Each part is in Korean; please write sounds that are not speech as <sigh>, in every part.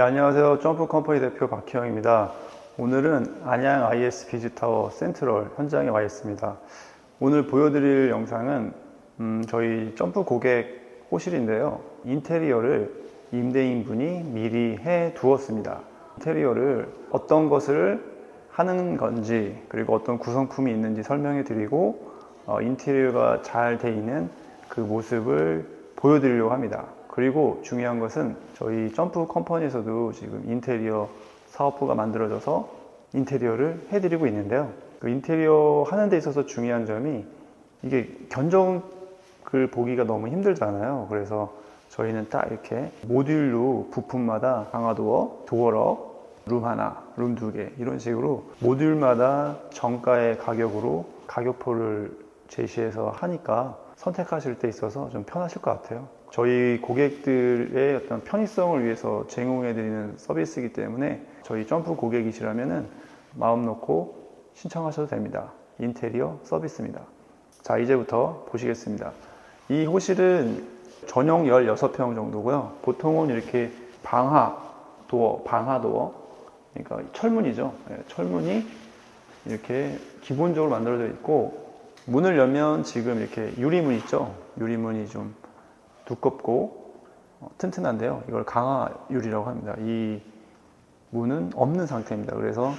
네, 안녕하세요. 점프 컴퍼니 대표 박희영입니다. 오늘은 안양 IS 비즈타워 센트럴 현장에 와 있습니다. 오늘 보여드릴 영상은 음, 저희 점프 고객 호실인데요. 인테리어를 임대인 분이 미리 해 두었습니다. 인테리어를 어떤 것을 하는 건지 그리고 어떤 구성품이 있는지 설명해 드리고 어, 인테리어가 잘 돼 있는 그 모습을 보여드리려고 합니다. 그리고 중요한 것은 저희 점프 컴퍼니에서도 지금 인테리어 사업부가 만들어져서 인테리어를 해드리고 있는데요. 그 인테리어 하는 데 있어서 중요한 점이 이게 견적을 보기가 너무 힘들잖아요. 그래서 저희는 딱 이렇게 모듈로 부품마다 강화도어, 도어럭, 룸 하나, 룸 두 개 이런 식으로 모듈마다 정가의 가격으로 가격표를 제시해서 하니까 선택하실 때 있어서 좀 편하실 것 같아요. 저희 고객들의 어떤 편의성을 위해서 제공해드리는 서비스이기 때문에 저희 점프 고객이시라면은 마음 놓고 신청하셔도 됩니다. 인테리어 서비스입니다. 자, 이제부터 보시겠습니다. 이 호실은 전용 16평 정도고요. 보통은 이렇게 방하 도어, 방하 도어, 그러니까 철문이죠. 예, 철문이 이렇게 기본적으로 만들어져 있고 문을 열면 지금 이렇게 유리문 있죠. 유리문이 좀 두껍고 어, 튼튼한데요. 이걸 강화 유리라고 합니다. 이 문은 없는 상태입니다. 그래서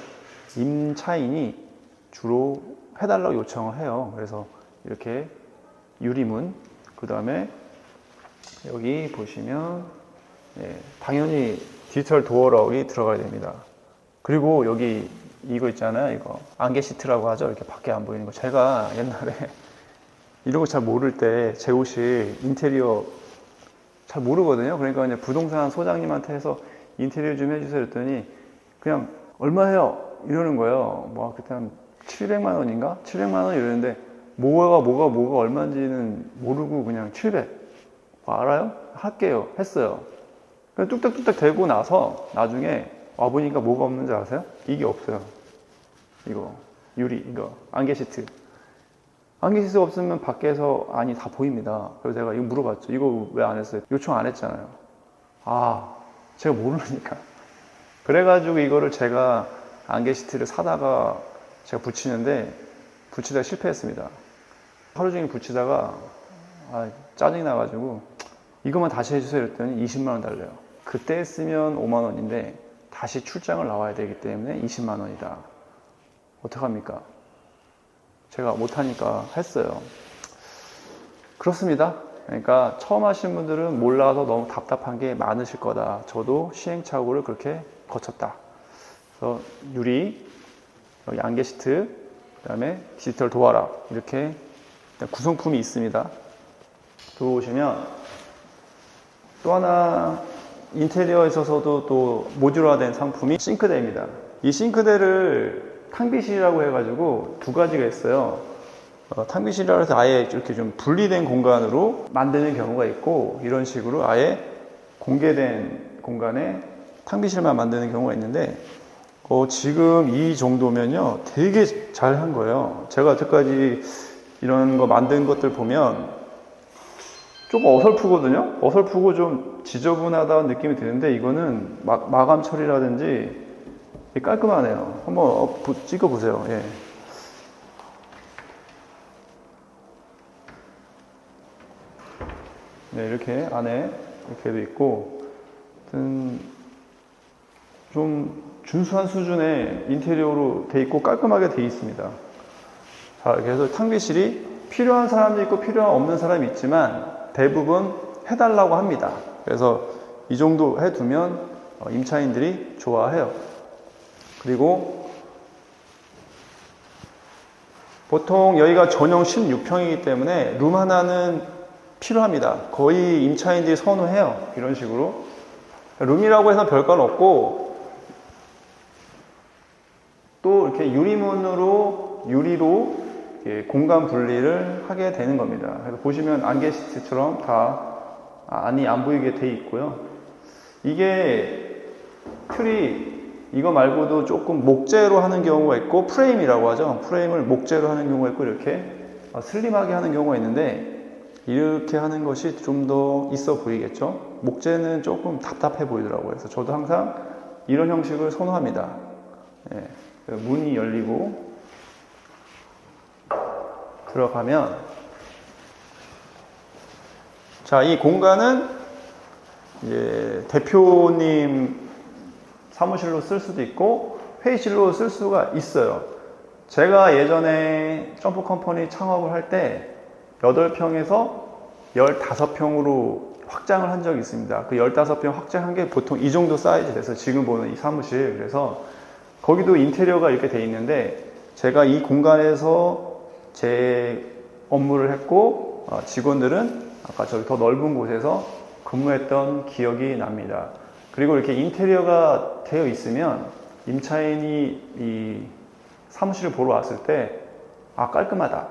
임차인이 주로 해달라고 요청을 해요. 그래서 이렇게 유리문, 그 다음에 여기 보시면 예, 당연히 디지털 도어락이 들어가야 됩니다. 그리고 여기 이거 있잖아요. 이거 안개 시트라고 하죠. 이렇게 밖에 안 보이는 거. 제가 옛날에 <laughs> 이런 거 잘 모를 때 제 옷이 인테리어 잘 모르거든요. 그러니까 이제 부동산 소장님한테 해서 인테리어 좀 해주세요 했더니 그냥 얼마 해요? 이러는 거예요. 뭐 그때 한 700만 원인가? 700만 원 이러는데 뭐가 뭐가 뭐가 얼마인지는 모르고 그냥 700. 뭐 알아요? 할게요. 했어요. 뚝딱뚝딱 대고 나서 나중에 와보니까 뭐가 없는지 아세요? 이게 없어요. 이거 유리 이거 안개 시트. 안개 시트가 없으면 밖에서 안이 다 보입니다. 그래서 제가 이거 물어봤죠. 이거 왜 안 했어요? 요청 안 했잖아요. 아, 제가 모르니까. 그래가지고 이거를 제가 안개 시트를 사다가 제가 붙이는데 붙이다가 실패했습니다. 하루 종일 붙이다가 아, 짜증이 나가지고 이것만 다시 해주세요 했더니 20만 원 달래요. 그때 했으면 5만 원인데 다시 출장을 나와야 되기 때문에 20만 원이다. 어떡합니까? 제가 못하니까 했어요. 그렇습니다. 그러니까 처음 하신 분들은 몰라서 너무 답답한 게 많으실 거다. 저도 시행착오를 그렇게 거쳤다. 그래서 유리, 안개 시트, 그 다음에 디지털 도어락 이렇게 구성품이 있습니다. 들어오시면 또 하나 인테리어에 있어서도 또 모듈화된 상품이 싱크대입니다. 이 싱크대를 탕비실이라고 해가지고 두 가지가 있어요. 어, 탕비실이라고 해서 아예 이렇게 좀 분리된 공간으로 만드는 경우가 있고 이런 식으로 아예 공개된 공간에 탕비실만 만드는 경우가 있는데 어, 지금 이 정도면요 되게 잘 한 거예요. 제가 여태까지 이런 거 만든 것들 보면 조금 어설프거든요. 어설프고 좀 지저분하다는 느낌이 드는데 이거는 마, 마감 처리라든지 깔끔하네요. 한번 어, 보- 찍어 보세요. 예. 네, 이렇게 안에 이렇게도 있고, 좀 준수한 수준의 인테리어로 돼 있고 깔끔하게 돼 있습니다. 자, 그래서 탕비실이 필요한 사람도 있고 필요 없는 사람이 있지만 대부분 해달라고 합니다. 그래서 이 정도 해두면 어, 임차인들이 좋아해요. 그리고 보통 여기가 전용 16평이기 때문에 룸 하나는 필요합니다. 거의 임차인들이 선호해요. 이런 식으로. 룸이라고 해서 별건 없고 또 이렇게 유리문으로 유리로 공간 분리를 하게 되는 겁니다. 그래서 보시면 안개 시트처럼 다 안이 안 보이게 돼 있고요. 이게 틀이 이거 말고도 조금 목재로 하는 경우가 있고 프레임이라고 하죠. 프레임을 목재로 하는 경우가 있고 이렇게 슬림하게 하는 경우가 있는데 이렇게 하는 것이 좀 더 있어 보이겠죠? 목재는 조금 답답해 보이더라고요. 그래서 저도 항상 이런 형식을 선호합니다. 예, 그 문이 열리고 들어가면 자, 이 공간은 이제 대표님 사무실로 쓸 수도 있고 회의실로 쓸 수가 있어요. 제가 예전에 점프 컴퍼니 창업을 할 때 8평에서 15평으로 확장을 한 적이 있습니다. 그 15평 확장한 게 보통 이 정도 사이즈 돼서 지금 보는 이 사무실. 그래서 거기도 인테리어가 이렇게 돼 있는데 제가 이 공간에서 제 업무를 했고 어, 직원들은 아까 저기 더 넓은 곳에서 근무했던 기억이 납니다. 그리고 이렇게 인테리어가 되어 있으면 임차인이 이 사무실을 보러 왔을 때, 아, 깔끔하다.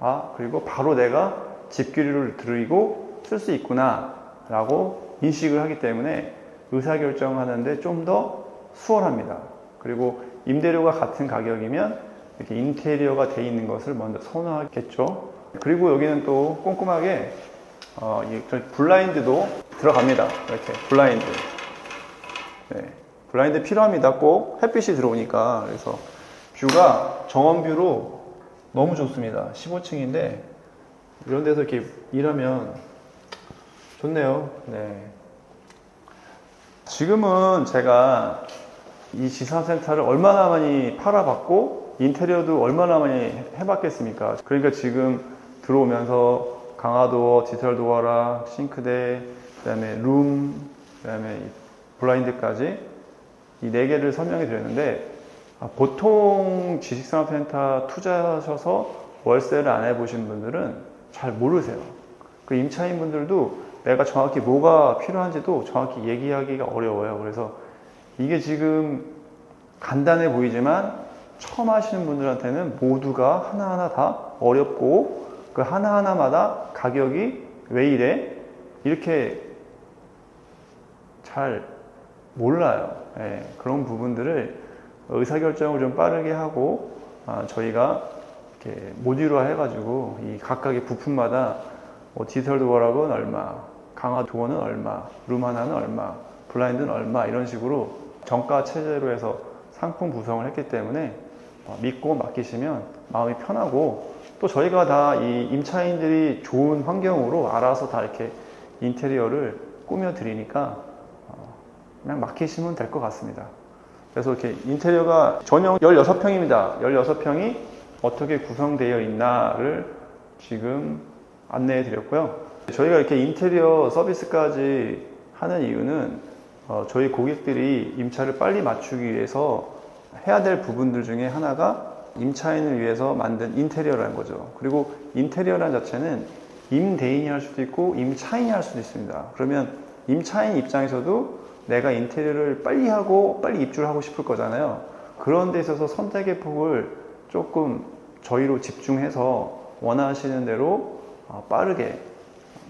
아, 그리고 바로 내가 집기류를 들이고 쓸 수 있구나. 라고 인식을 하기 때문에 의사결정하는데 좀 더 수월합니다. 그리고 임대료가 같은 가격이면 이렇게 인테리어가 돼 있는 것을 먼저 선호하겠죠. 그리고 여기는 또 꼼꼼하게 어, 이 블라인드도 들어갑니다. 이렇게 블라인드. 네, 블라인드 필요합니다. 꼭 햇빛이 들어오니까. 그래서 뷰가 정원뷰로 너무 좋습니다. 15층인데 이런 데서 이렇게 일하면 좋네요. 네. 지금은 제가 이 지산센터를 얼마나 많이 팔아봤고 인테리어도 얼마나 많이 해봤겠습니까? 그러니까 지금 들어오면서 강화도어, 디지털 도어락, 싱크대, 그다음에 룸, 그다음에 이 블라인드까지 이 네 개를 설명해 드렸는데 아, 보통 지식산업센터 투자하셔서 월세를 안 해보신 분들은 잘 모르세요. 그 임차인 분들도 내가 정확히 뭐가 필요한지도 정확히 얘기하기가 어려워요. 그래서 이게 지금 간단해 보이지만 처음 하시는 분들한테는 모두가 하나하나 다 어렵고 그 하나하나마다 가격이 왜 이래? 이렇게 잘 몰라요. 예, 그런 부분들을 의사결정을 좀 빠르게 하고 아, 저희가 이렇게 모듈화 해가지고 이 각각의 부품마다 뭐 디지털 도어락은 얼마, 강화 도어는 얼마, 룸 하나는 얼마, 블라인드는 얼마 이런 식으로 정가 체제로 해서 상품 구성을 했기 때문에 어, 믿고 맡기시면 마음이 편하고 또 저희가 다 이 임차인들이 좋은 환경으로 알아서 다 이렇게 인테리어를 꾸며 드리니까 어, 그냥 맡기시면 될 것 같습니다. 그래서 이렇게 인테리어가 전용 16평입니다. 16평이 어떻게 구성되어 있나를 지금 안내해 드렸고요. 저희가 이렇게 인테리어 서비스까지 하는 이유는 어, 저희 고객들이 임차를 빨리 맞추기 위해서 해야 될 부분들 중에 하나가 임차인을 위해서 만든 인테리어라는 거죠. 그리고 인테리어라는 자체는 임대인이 할 수도 있고 임차인이 할 수도 있습니다. 그러면 임차인 입장에서도 내가 인테리어를 빨리 하고 빨리 입주를 하고 싶을 거잖아요. 그런 데 있어서 선택의 폭을 조금 저희로 집중해서 원하시는 대로 어, 빠르게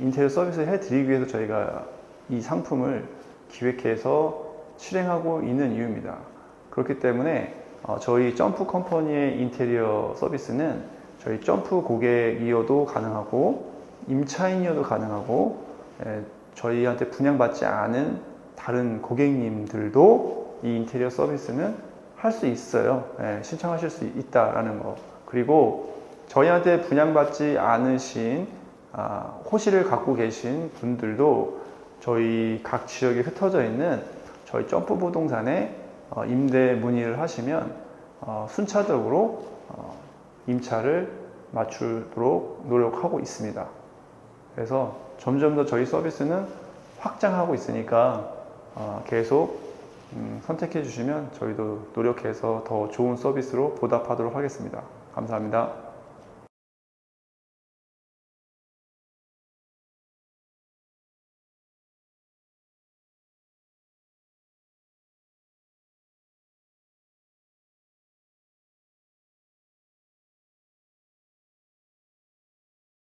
인테리어 서비스를 해드리기 위해서 저희가 이 상품을 기획해서 실행하고 있는 이유입니다. 그렇기 때문에 어, 저희 점프 컴퍼니의 인테리어 서비스는 저희 점프 고객이어도 가능하고 임차인이어도 가능하고 에, 저희한테 분양받지 않은 다른 고객님들도 이 인테리어 서비스는 할 수 있어요. 예, 신청하실 수 있다라는 거. 그리고 저희한테 분양받지 않으신 아, 호실을 갖고 계신 분들도 저희 각 지역에 흩어져 있는 저희 점프 부동산에 어, 임대 문의를 하시면 어, 순차적으로 어, 임차를 맞추도록 노력하고 있습니다. 그래서 점점 더 저희 서비스는 확장하고 있으니까 어, 계속 음, 선택해 주시면 저희도 노력해서 더 좋은 서비스로 보답하도록 하겠습니다. 감사합니다.